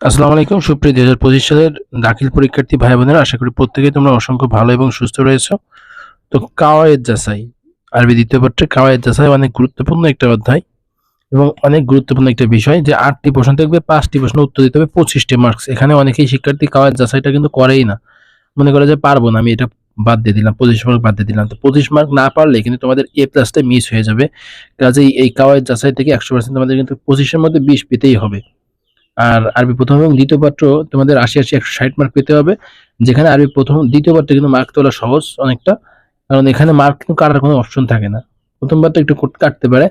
আসসালামু আলাইকুম, সুপ্রিয় দুই হাজার পঁচিশ সালের দাখিল পরীক্ষার্থী ভাই বোনেরা আশা করি প্রত্যেকেই তোমরা অসংখ্য ভালো এবং সুস্থ রয়েছো। তো কাওয়ায়েদ যাচাই, আরবি দ্বিতীয় পত্রে কাওয়ায়েদ যাচাই অনেক গুরুত্বপূর্ণ একটা অধ্যায় এবং অনেক গুরুত্বপূর্ণ একটা বিষয় যে আটটি প্রশ্ন থাকবে, পাঁচটি প্রশ্ন উত্তর দিতে হবে, পঁচিশটি মার্কস এখানে অনেকেই শিক্ষার্থী কাওয়ায়েদ যাচাইটা কিন্তু করেই না। মনে করে যে পারব না, আমি এটা বাদ দিয়ে দিলাম, পঁচিশ মার্ক বাদ দিয়ে দিলাম। তো পঁচিশ মার্ক না পারলে কিন্তু তোমাদের এ প্লাসটা মিস হয়ে যাবে। কাজেই এই কাওয়ায়েদ যাচাই থেকে একশো পার্সেন্ট তোমাদের কিন্তু পঁচিশের মধ্যে বিশ পেতেই হবে। আর আরবি প্রথম এবং দ্বিতীয় পাত্র তোমাদের আশি আশি একশো ষাট মার্ক পেতে হবে, যেখানে আরবি প্রথম, দ্বিতীয় পাত্রে কিন্তু মার্ক তোলা সহজ অনেকটা, কারণ এখানে মার্ক কিন্তু কাটার কোনো অপশন থাকে না। প্রথম পাত্রে একটু কোট কাটতে পারে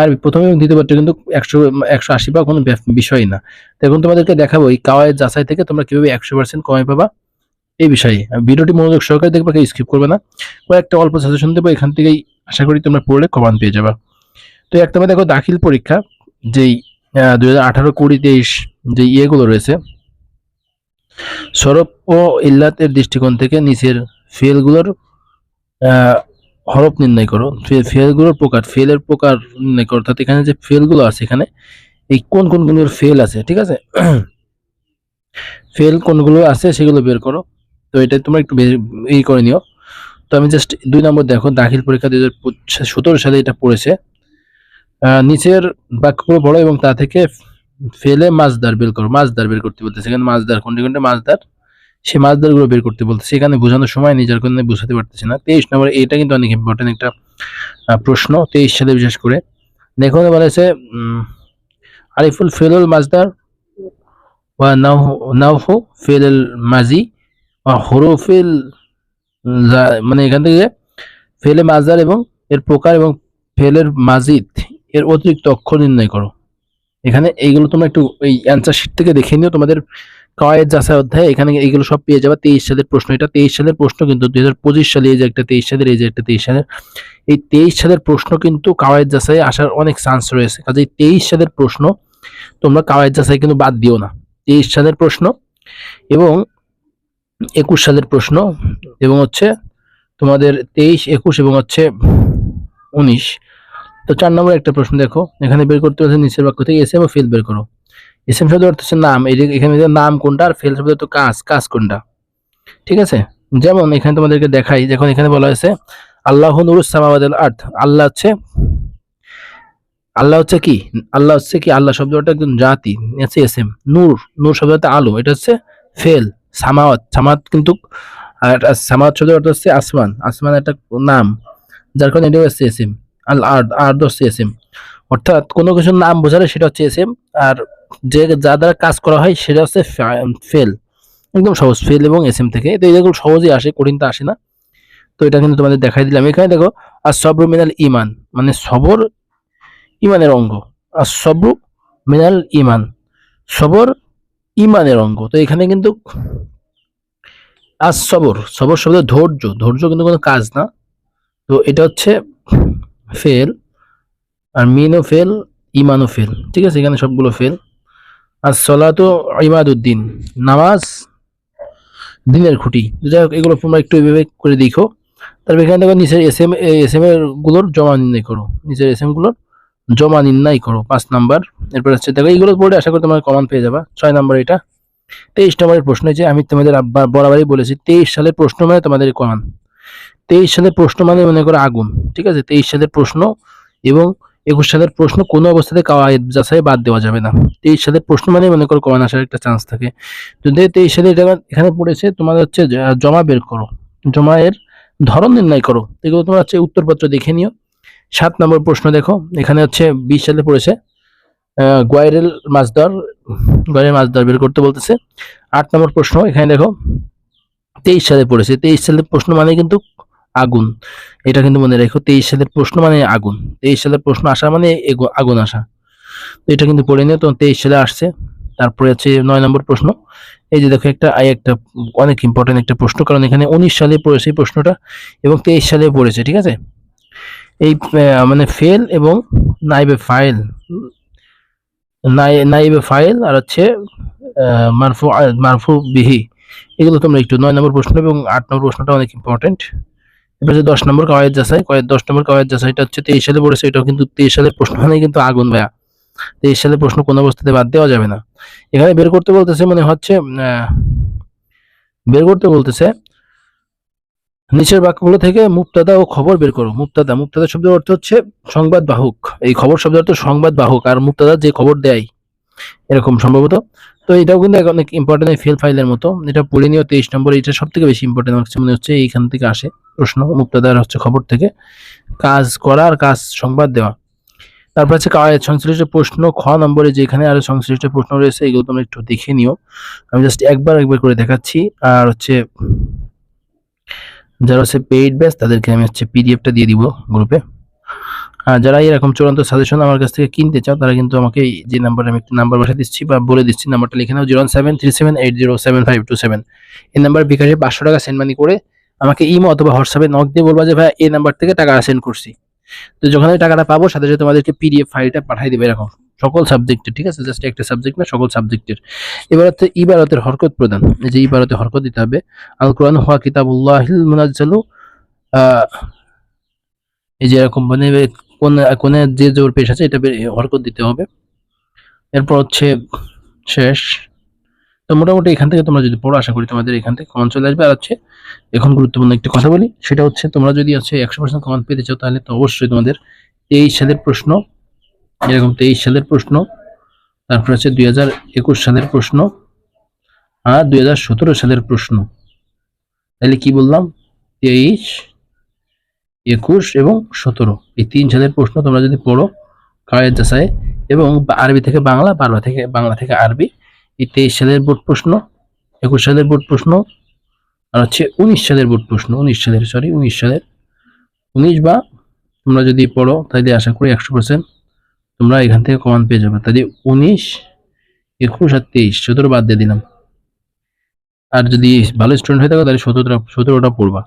আর প্রথম এবং দ্বিতীয় পাত্রে কিন্তু একশো একশো আশি বা কোনো বিষয় না। তো এখন তোমাদেরকে দেখাবো এই কাওয়ায়ের যাচাই থেকে তোমরা কীভাবে একশো পার্সেন্ট কমে পাবা এই বিষয়ে। ভিডিওটি মনোযোগ সহকারে দেখবে, কেউ স্কিপ করবে না। কয়েকটা অল্প সাজেশন দেবো, এখান থেকেই আশা করি তোমরা পড়লে কমান পেয়ে যাবা। তো এক তোমার দেখো দাখিল পরীক্ষা, যেই দুই হাজার আঠারো কুড়ি তেইশ যে ইয়েগুলো রয়েছে, সরব ও ইল্লাতের দৃষ্টিকোণ থেকে নিচের ফেলগুলোর হরফ নির্ণয় করো। ফেলগুলোর প্রকার, ফেলের প্রকার নির্ণয় করো। অর্থাৎ এখানে যে ফেলগুলো আছে এখানে, এই কোন কোনগুলোর ফেল আছে, ঠিক আছে? ফেল কোনগুলো আছে সেগুলো বের করো। তো এটা তোমরা একটু ই করে নিও। তো আমি জাস্ট দুই নম্বর দেখো, দাখিল পরীক্ষা দুই হাজার সতেরো সালে এটা পড়েছে। নিচের বাক্যগুলো পড়ো এবং তা থেকে ফেলে মাছদার বের করো মাছদার বের করতে বলতেছে। এখানে মাছদার কোনটি কোনটি? মাছদার সে মাছদারগুলো বের করতে বলতেছে। সেখানে বোঝানোর সময় নিজের কোনো বুঝাতে পারতেছে না। তেইশ নম্বর এটা কিন্তু অনেক ইম্পর্টেন্ট একটা প্রশ্ন। তেইশ সালে বিশেষ করে। দেখো বলা হয়েছে উম, আরিফুল ফেলুল মাছদার ওয়া নাওহু ফেলুল মাজি ওয়া হরুফিল মানে এখান থেকে ফেলে মাছদার এবং এর প্রকার এবং ফেলের মাজিদ এর অতিরিক্ত অক্ষর নির্ণয় করো। এখানে এইগুলো তোমরা একটু এই অ্যান্সার শিট থেকে দেখে নিও। তোমাদের কয়েদ যাচাই অধ্যায় এখানে এইগুলো সব পেয়ে যাবে। তেইশ সালের প্রশ্ন। এটা তেইশ সালের প্রশ্ন কিন্তু দুই হাজার পঁচিশ সালে এই যে একটা তেইশ সালের, এই যে একটা তেইশ সালের। এই তেইশ সালের প্রশ্ন কিন্তু কাওয়ায়দ যাচাই আসার অনেক চান্স রয়েছে। কাজে এই তেইশ সালের প্রশ্ন তোমরা কাওয়ায়দ যাচাই কিন্তু বাদ দিও না। তেইশ সালের প্রশ্ন এবং একুশ সালের প্রশ্ন এবং হচ্ছে তোমাদের তেইশ, একুশ এবং হচ্ছে উনিশ। তো চার নম্বর একটা প্রশ্ন দেখো। এখানে বের করতে হচ্ছে নিচের বাক্য থেকে এস এম ও ফেল বের করো। এস এম শব্দ অর্থ হচ্ছে নাম। এই এখানে নাম কোনটা আর ফেল শব্দ তো কাজ কাজ কোনটা? ঠিক আছে? যেমন এখানে তোমাদেরকে দেখাই যখন এখানে বলা হয়েছে, আল্লাহ নুরুস সামাওয়াতিল আর্থ আল্লাহ হচ্ছে আল্লাহ হচ্ছে কি? আল্লাহ হচ্ছে কি? আল্লাহ শব্দটা একদম জাতি হচ্ছে এস এম নূর নূর শব্দটা আলো, এটা হচ্ছে ফেল, সামাওয়াত। সামাওয়াত কিন্তু সামাওয়াত শব্দের অর্থ হচ্ছে আসমান। আসমান একটা নাম, যার কারণে এটা হচ্ছে এস এম আল আর্দ আর্দ হচ্ছে এস এম অর্থাৎ কোনো কিছুর নাম বোঝালে সেটা হচ্ছে এস এম আর যে যা দ্বারা কাজ করা হয় সেটা হচ্ছে ফেল একদম সহজ ফেল এবং এস এম থেকে। তো এগুলো সহজেই আসে কঠিনটা আসে না। তো এটা কিন্তু তোমাদের দেখাই দিলাম। এখানে দেখো আর সবর মিনাল ইমান মানে সবর ইমানের অঙ্গ। আর সবর মিনাল ইমান সবর ইমানের অঙ্গ। তো এখানে কিন্তু আর সবর সবর শব্দ ধৈর্য। ধৈর্য কিন্তু কোনো কাজ না। তো এটা হচ্ছে ফেল, আর মিনও ফেল ইমানও ফেল। ঠিক আছে, এখানে সবগুলো ফেল। আর সলাতো ইমাদুদ্দিন নামাজ দিনের খুঁটি। যাই হোক, এগুলো তোমরা একটু এভাবে করে দেখো। তারপর এখানে দেখো নিচের এস এম এস এম এরগুলোর জমা নির্ণয় করো। নিচের এস এমগুলোর জমা নির্ণয় করো, পাঁচ নাম্বার। এরপর হচ্ছে দেখো, এইগুলো পড়ে আশা করি তোমার কমান পেয়ে যাবা। ছয় নাম্বার এটা। তেইশ নম্বরের প্রশ্ন যে আমি তোমাদের বরাবরই বলেছি, তেইশ সালের প্রশ্ন মানে তোমাদের কমান তেইশ সালের প্রশ্ন মানে মনে করো আগুন, ঠিক আছে? তেইশ সালের প্রশ্ন এবং একুশ সালের প্রশ্ন কোনো অবস্থাতে যাচাই বাদ দেওয়া যাবে না। তেইশ সালের প্রশ্ন মানে মনে করো কমান আসার একটা চান্স থাকে। যদি তেইশ সালে এটা এখানে পড়েছে তোমাদের হচ্ছে জমা বের করো। জমা এর ধরন নির্ণয় করো। এগুলো তোমার হচ্ছে উত্তরপত্র দেখে নিও। সাত নম্বর প্রশ্ন দেখো। এখানে হচ্ছে বিশ সালে পড়েছে গোয়াইরেল মাছদার গোয়াইরেল মাছদার বের করতে বলতেছে। আট নম্বর প্রশ্ন, এখানে দেখো। তেইশ সালে পড়েছে। তেইশ সালের প্রশ্ন মানে কিন্তু আগুন। এটা কিন্তু মনে রেখো, তেইশ সালের প্রশ্ন মানে আগুন। তেইশ সালের প্রশ্ন আসা মানে আগুন আসা। তো এটা কিন্তু পড়ে নিও, তো তেইশ সালে আসছে। তারপরে আছে নয় নম্বর প্রশ্ন। এই যে দেখো একটা, আই একটা অনেক ইম্পর্টেন্ট একটা প্রশ্ন, কারণ এখানে উনিশ সালে পড়েছে এই প্রশ্নটা এবং তেইশ সালে পড়েছে, ঠিক আছে? এই মানে ফেল এবং নাইবে ফাইল নাই নাইবে ফাইল আর হচ্ছে মারফু মারফু বিহি এগুলো তোমরা একটু নয় নম্বর প্রশ্ন এবং আট নম্বর প্রশ্নটা অনেক ইম্পর্টেন্ট এবার হচ্ছে দশ নম্বর কাওয়ায়দ যাচাই কয়েক দশ নম্বর কাওয়ায়দ যাচাইটা হচ্ছে তেইশ সালে পড়েছে এটাও কিন্তু তেইশ সালের প্রশ্ন মানে কিন্তু আগুন ভাইয়া। তেইশ সালের প্রশ্ন কোনো অবস্থাতে বাদ দেওয়া যাবে না। এখানে বের করতে বলতেছে মনে হচ্ছে বের করতে বলতেছে, নিচের বাক্যগুলো থেকে মুক্তাদা ও খবর বের করো। মুক্তাদা মুক্তাদা শব্দের অর্থ হচ্ছে সংবাদ বাহক। এই খবর শব্দের অর্থ সংবাদ বাহক। আর মুক্তাদা যে খবর দেয় এরকম সম্ভবত। তো এটাও কিন্তু অনেক ইম্পর্টেন্ট ফেল ফাইলের মতো। এটা পড়ে নিও তেইশ নম্বর, এটা সব থেকে বেশি ইম্পর্টেন্ট আমার মনে হচ্ছে, এইখান থেকে আসে প্রশ্ন, মুক্তাদার হচ্ছে খবর থেকে। কাজ করা আর কাজ সংবাদ দেওয়া। তারপর হচ্ছে সংশ্লিষ্ট প্রশ্ন, খ নম্বরে যেখানে আরও সংশ্লিষ্ট প্রশ্ন রয়েছে, এগুলো তোমরা একটু দেখে নিও। আমি জাস্ট একবার একবার করে দেখাচ্ছি। আর হচ্ছে, যারা হচ্ছে পেইড ব্যাচ তাদেরকে আমি হচ্ছে পিডিএফটা দিয়ে দিব গ্রুপে যারা এরকম চূড়ান্ত সাজেশন আমার কাছ থেকে কিনতে চাও, তারা কিন্তু আমাকে যে নাম্বারে আমি একটা নাম্বার পাঠিয়ে দিচ্ছি বা বলে দিচ্ছি নাম্বারটা লিখে নাও zero seven three seven eight zero seven five two seven এই নাম্বার বিকাশে পাঁচশো টাকা সেন্ড মানি করে আমাকে ইমো অথবা হোয়াটসঅ্যাপে নক দিয়ে বলবা যে ভাই এই নাম্বার থেকে টাকা সেন্ড করছি। তো যখন আমি টাকাটা পাবো, সাথে সাথে তোমাদেরকে পিডিএফ ফাইলটা পাঠিয়ে দেবে, এরকম সকল সাবজেক্টের ঠিক আছে? জাস্ট একটা সাবজেক্ট না, সকল সাবজেক্টের এবার হচ্ছে ইবারতের হরকত প্রদান। যে ইবারতে হরকত দিতে হবে। আল কোরআন হওয়া কিতাবুল্লাহিল মুনাজ্জালু এই যে এরকম মানে কোন কোনে যে জোর পেশ আছে এটা হরকত দিতে হবে। এরপর হচ্ছে শেষ। তো মোটামুটি এখান থেকে তোমরা যদি পড়ো, আশা করি তোমাদের এখান থেকে কমন চলে আসবে। আর হচ্ছে এখন গুরুত্বপূর্ণ একটি কথা বলি, সেটা হচ্ছে তোমরা যদি হচ্ছে একশো পার্সেন্ট কমন পেতে চাও, তাহলে তো অবশ্যই তোমাদের তেইশ সালের প্রশ্ন, এরকম তেইশ সালের প্রশ্ন, তারপর হচ্ছে দুই হাজার একুশ সালের প্রশ্ন আর দুই হাজার সতেরো সালের প্রশ্ন। তাহলে কি বললাম? তেইশ একুশ এবং সতেরো। এই তিন সালের প্রশ্ন তোমরা যদি পড়ো কায়েদ যাচাই এবং আরবি থেকে বাংলা বাংলা থেকে বাংলা থেকে আরবি, এই তেইশ সালের বোর্ড প্রশ্ন, একুশ সালের বোর্ড প্রশ্ন, আর হচ্ছে উনিশ সালের বোর্ড প্রশ্ন, উনিশ সালের সরি উনিশ সালের। উনিশ বা তোমরা যদি পড়ো তাহলে আশা করি একশো পার্সেন্ট তোমরা এখান থেকে কমান পেয়ে যাবে। তাহলে উনিশ, একুশ আর তেইশ, সতেরো বাদ দিয়ে দিলাম। আর যদি ভালো স্টুডেন্ট হয়ে থাকো, তাহলে সতেরোটা সতেরোটা পড়বা।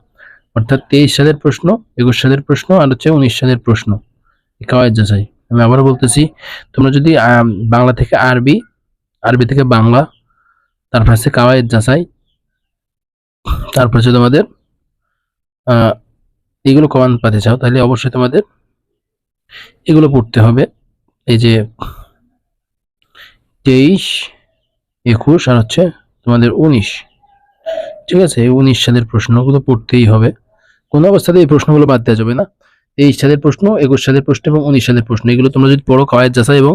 অর্থাৎ তেইশ সালের প্রশ্ন, একুশ সালের প্রশ্ন, আর হচ্ছে উনিশ সালের প্রশ্ন। কাওয়াজ যাচাই। আমি আবারও বলতেছি, তোমরা যদি বাংলা থেকে আরবি আরবি থেকে বাংলা, তারপর হচ্ছে কাওয়ায়েদ যাচাই, তারপর হচ্ছে তোমাদের এগুলো কমান পাতে চাও, তাহলে অবশ্যই তোমাদের এগুলো পড়তে হবে। এই যে তেইশ, একুশ, আর হচ্ছে তোমাদের উনিশ। ঠিক আছে, এই উনিশ সালের প্রশ্নগুলো পড়তেই হবে। কোনো অবস্থাতে এই প্রশ্নগুলো বাদ দেওয়া যাবে না। তেইশ সালের প্রশ্ন, একুশ সালের প্রশ্ন এবং উনিশ সালের প্রশ্ন, এগুলো তোমরা যদি পড়ো কাওয়াজ যাচাই এবং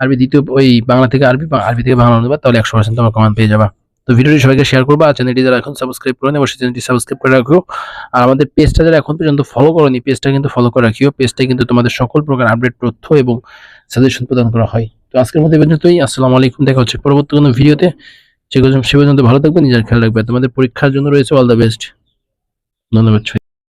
আরবি দ্বিতীয় ওই বাংলা থেকে আরবি আরবি থেকে বাংলা অনুবাদ, তাহলে একশো পার্সেন্ট তোমরা কমান পেয়ে যাবা। তো ভিডিওটি সবাইকে শেয়ার করবা আর চ্যানেলটি যারা এখন সাবস্ক্রাইব করেন, অবশ্যই চ্যানেলটি সাবস্ক্রাইব করে রাখো। আর আমাদের পেজটা যারা এখন পর্যন্ত ফলো করনি পেজটা কিন্তু ফলো করে রাখিও। পেজটাই কিন্তু তোমাদের সকল প্রকার আপডেট তথ্য এবং সাজেশন প্রদান করা হয়। তো আজকের মধ্যে পর্যন্তই। আসসালামু আলাইকুম। দেখা হচ্ছে পরবর্তী কোনো ভিডিওতে। সে পর্যন্ত ভালো থাকবে নিজের খেয়াল রাখবে তোমাদের পরীক্ষার জন্য রয়েছে অল দ্য বেস্ট ধন্যবাদ